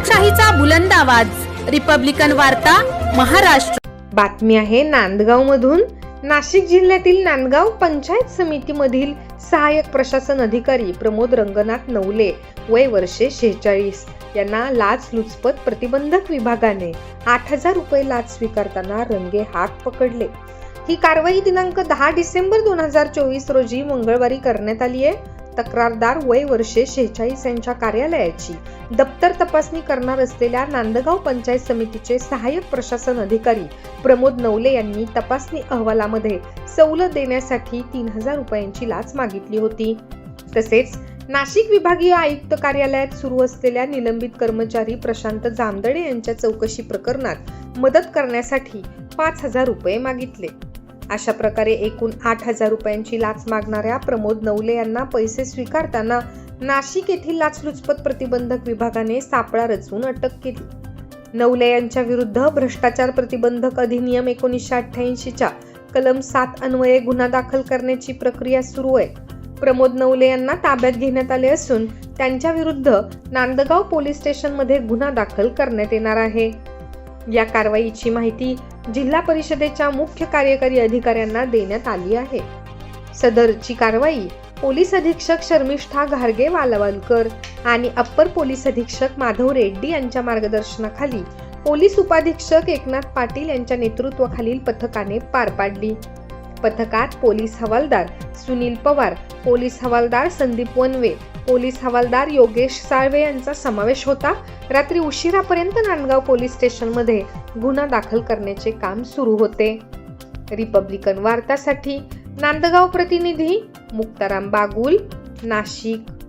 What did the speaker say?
लोकशाहीचा बुलंद आवाज. रिपब्लिकन वार्ता महाराष्ट्र. बातमी आहे नांदगाव मधून नाशिक जिल्ह्यातील नांदगाव पंचायत समितीमधील सहाय्यक प्रशासन अधिकारी प्रमोद रंगनाथ नवले वय वर्षे शेहेचाळीस. यांना लाचलुचपत प्रतिबंधक विभागाने आठ हजार रुपये लाच स्वीकारताना रंगे हात पकडले. ही कारवाई दिनांक दहा डिसेंबर दोन हजार चोवीस रोजी मंगळवारी करण्यात आली आहे. तक्रारदार वय वर्षे शेहेचाळीस यांच्या कार्यालयाची. दप्तर तपासणी करणार असलेल्या नांदगाव पंचायत समितीचे सहाय्यक प्रशासन अधिकारी प्रमोद नवले यांनी तपासणी अहवालामध्ये सवलत देण्यासाठी तीन हजार रुपयांची लाच मागितली होती. तसेच नाशिक विभागीय आयुक्त कार्यालयात सुरू असलेल्या निलंबित कर्मचारी प्रशांत जामदडे यांच्या चौकशी प्रकरणात मदत करण्यासाठी पाच हजार रुपये मागितले. अशा प्रकारे एकूण आठ हजार रुपयांची लाच मागणाऱ्या प्रमोद नवले यांना पैसे स्वीकारताना नाशिक येथील लाचलुचपत प्रतिबंधक विभागाने सापळा रचून अटक केली. नवले यांच्या विरुद्ध भ्रष्टाचार प्रतिबंधक अधिनियम एकोणीसशे अठ्ठ्याऐंशीच्या कलम सात अन्वये गुन्हा दाखल करण्याची प्रक्रिया सुरू आहे. प्रमोद नवले यांना ताब्यात घेण्यात आले असून त्यांच्या विरुद्ध नांदगाव पोलीस स्टेशनमध्ये गुन्हा दाखल करण्यात येणार आहे. या कारवाईची माहिती जिल्हा परिषदेच्या मुख्य कार्यकारी अधिकाऱ्यांना देण्यात आली आहे. सदरची कारवाई पोलीस अधीक्षक शर्मिष्ठा घारगे वालवलकर आणि अप्पर पोलीस अधीक्षक माधव रेड्डी यांच्या मार्गदर्शनाखाली पोलीस उपाधीक्षक एकनाथ पाटील यांच्या नेतृत्वाखालील पथकाने पार पाडली. पथकात पोलीस हवालदार सुनील पवार पोलीस हवालदार संदीप वनवे पोलीस हवालदार योगेश साळवे यांचा समावेश होता. रात्री उशिरापर्यंत नांदगाव पोलीस स्टेशनमध्ये गुन्हा दाखल करण्याचे काम सुरू होते. रिपब्लिकन वार्तासाठी नांदगाव प्रतिनिधी मुक्ताराम बागुल नाशिक.